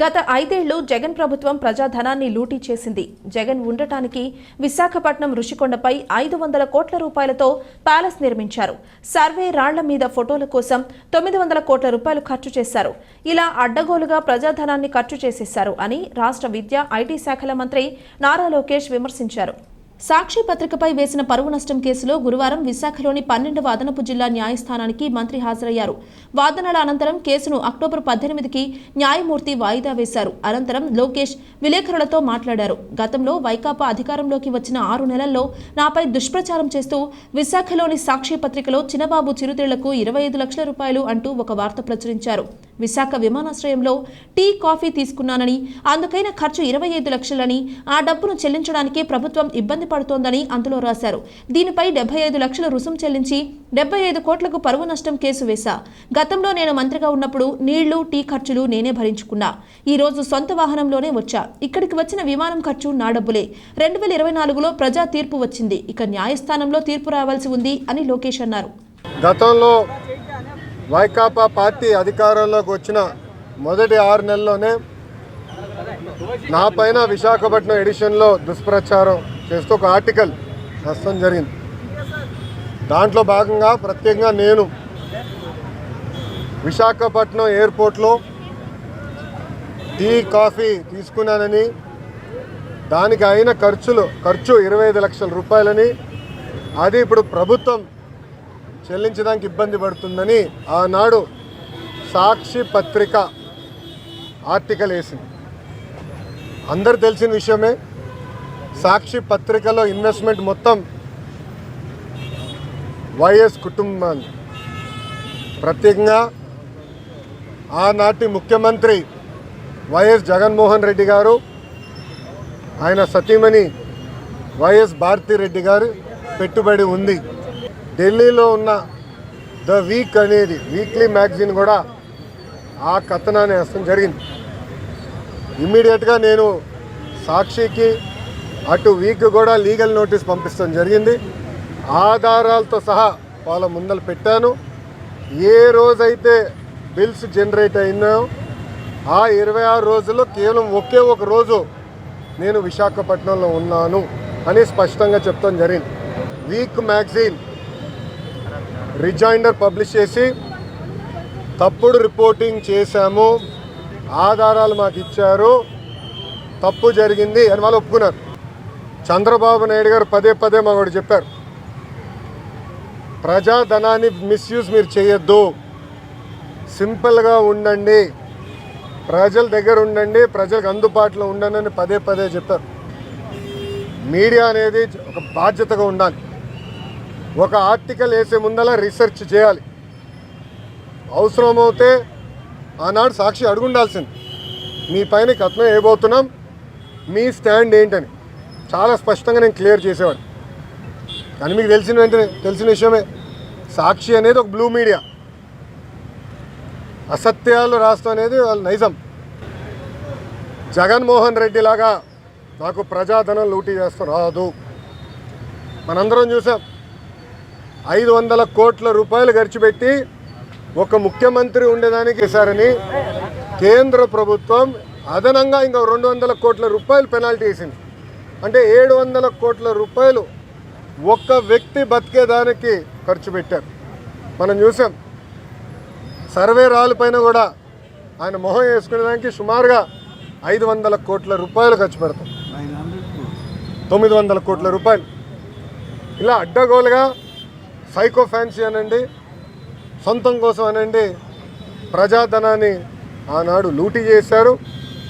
గత ఐదేళ్ళు జగన్ ప్రభుత్వం ప్రజాధనాన్ని లూటీ చేసింది. జగన్ ఉండటానికి విశాఖపట్నం రుషికొండపై ఐదు వందల కోట్ల రూపాయలతో ప్యాలెస్ నిర్మించారు. సర్వే రాళ్ళ మీద ఫోటోల కోసం తొమ్మిది వందల కోట్ల రూపాయలు ఖర్చు చేశారు. ఇలా అడ్డగోలుగా ప్రజాధనాన్ని ఖర్చు చేసేశారు అని రాష్ట్ర విద్య ఐటీ శాఖల మంత్రి నారా లోకేష్ విమర్శించారు. సాక్షి పత్రికపై వేసిన పరువు నష్టం కేసులో గురువారం విశాఖలోని పన్నెండవ అదనపు జిల్లా న్యాయస్థానానికి మంత్రి హాజరయ్యారు. వాదనల అనంతరం కేసును అక్టోబర్ పద్దెనిమిదికి న్యాయమూర్తి వాయిదా వేశారు. అనంతరం లోకేష్ విలేకరులతో మాట్లాడారు. గతంలో వైకాపా అధికారంలోకి వచ్చిన ఆరు నెలల్లో నాపై దుష్ప్రచారం చేస్తూ విశాఖలోని సాక్షి పత్రికలో చిన్నబాబు చిరుతిళ్ళకు ఇరవై ఐదు లక్షల రూపాయలు అంటూ ఒక వార్త ప్రచురించారు. విశాఖ విమానాశ్రయంలో టీ కాఫీ తీసుకున్నానని అందుకైన ఖర్చు ఇరవై ఐదు లక్షలని ఆ డబ్బును చెల్లించడానికి ప్రభుత్వం ఇబ్బంది పడుతోందని అందులో రాశారు. దీనిపై డెబ్బై ఐదు లక్షల రుసుం చెల్లించి డెబ్బై ఐదు కోట్లకు పరువు నష్టం కేసు వేశా. గతంలో నేను మంత్రిగా ఉన్నప్పుడు నీళ్ళు టీ ఖర్చులు నేనే భరించుకున్నా. ఈ రోజు సొంత వాహనంలోనే వచ్చా. ఇక్కడికి వచ్చిన విమానం ఖర్చు నా డబ్బులే. రెండు వేల ఇరవై నాలుగులో ప్రజా తీర్పు వచ్చింది. ఇక న్యాయస్థానంలో తీర్పు రావాల్సి ఉంది అని లోకేష్ అన్నారు. గతంలో వైకాపా పార్టీ అధికారంలోకి వచ్చిన మొదటి ఆరు నెలల్లోనే నా పైన విశాఖపట్నం ఎడిషన్లో దుష్ప్రచారం చేస్తూ ఒక ఆర్టికల్ నష్టం జరిగింది. దాంట్లో భాగంగా ప్రత్యేకంగా నేను విశాఖపట్నం ఎయిర్పోర్ట్లో టీ కాఫీ తీసుకున్నానని దానికి అయిన ఖర్చులు ఖర్చు ఇరవై ఐదు లక్షల రూపాయలని అది ఇప్పుడు ప్రభుత్వం చెల్లించడానికి ఇబ్బంది పడుతుందని ఆనాడు సాక్షి పత్రిక ఆర్టికల్ వేసింది. అందరు తెలిసిన విషయమే సాక్షి పత్రికలో ఇన్వెస్ట్మెంట్ మొత్తం వైఎస్ కుటుంబాన్ని. ప్రత్యేకంగా ఆనాటి ముఖ్యమంత్రి వైఎస్ జగన్మోహన్ రెడ్డి గారు ఆయన సతీమణి వైఎస్ భారతిరెడ్డి గారు పెట్టుబడి ఉంది. ఢిల్లీలో ఉన్న ద వీక్ అనేది వీక్లీ మ్యాగజైన్ కూడా ఆ కథనాన్ని వేస్తాం జరిగింది. ఇమ్మీడియట్గా నేను సాక్షికి అటు వీక్ కూడా లీగల్ నోటీస్ పంపిస్తాం జరిగింది. ఆధారాలతో సహా వాళ్ళ ముందర పెట్టాను. ఏ రోజైతే బిల్స్ జనరేట్ అయినాయో ఆ ఇరవై ఆరు రోజుల్లో కేవలం ఒకే ఒక రోజు నేను విశాఖపట్నంలో ఉన్నాను అని స్పష్టంగా చెప్తాం జరిగింది. వీక్ మ్యాగజైన్ రిజైండర్ పబ్లిష్ చేసి తప్పుడు రిపోర్టింగ్ చేశాము. ఆధారాలు మాకు ఇచ్చారు. తప్పు జరిగింది అని వాళ్ళు ఒప్పుకున్నారు. చంద్రబాబు నాయుడు గారు పదే పదే మాకు చెప్పారు. ప్రజాధనాన్ని మిస్యూజ్ మీరు చేయొద్దు. సింపుల్గా ఉండండి. ప్రజల దగ్గర ఉండండి. ప్రజలకు అందుబాటులో ఉండండి అని పదే పదే చెప్పారు. మీడియా అనేది ఒక బాధ్యతగా ఉండాలి. ఒక ఆర్టికల్ వేసే ముందల రీసెర్చ్ చేయాలి. అవసరమవుతే ఆనాడు సాక్షి అడుగుండాల్సింది. మీ పైన కథనం వేయబోతున్నాం. మీ స్టాండ్ ఏంటని. చాలా స్పష్టంగా నేను క్లియర్ చేసేవాడు కానీ మీకు తెలిసిన వెంటనే తెలిసిన విషయమే సాక్షి అనేది ఒక బ్లూ మీడియా. అసత్యాలు రాస్తాం అనేది వాళ్ళు నైజం. జగన్మోహన్ రెడ్డి లాగా నాకు ప్రజాధనం లూటీ చేస్తూ రాదు. మనందరం చూసాం. ఐదు వందల కోట్ల రూపాయలు ఖర్చు పెట్టి ఒక ముఖ్యమంత్రి ఉండేదానికి సరని కేంద్ర ప్రభుత్వం అదనంగా ఇంకా రెండు వందల కోట్ల రూపాయలు పెనాల్టీ వేసింది. అంటే ఏడు వందల కోట్ల రూపాయలు ఒక్క వ్యక్తి బతికేదానికి ఖర్చు పెట్టారు. మనం చూసాం. సర్వే రాళ్ళ పైన కూడా ఆయన మొహం వేసుకునేదానికి సుమారుగా ఐదు వందల కోట్ల రూపాయలు ఖర్చు పెడతాం. తొమ్మిది వందల కోట్ల రూపాయలు. ఇలా అడ్డగోలుగా సైకో ఫ్యాన్సీ అనండి. సొంతం కోసం అనండి. ప్రజాధనాన్ని ఆనాడు లూటీ చేశారు.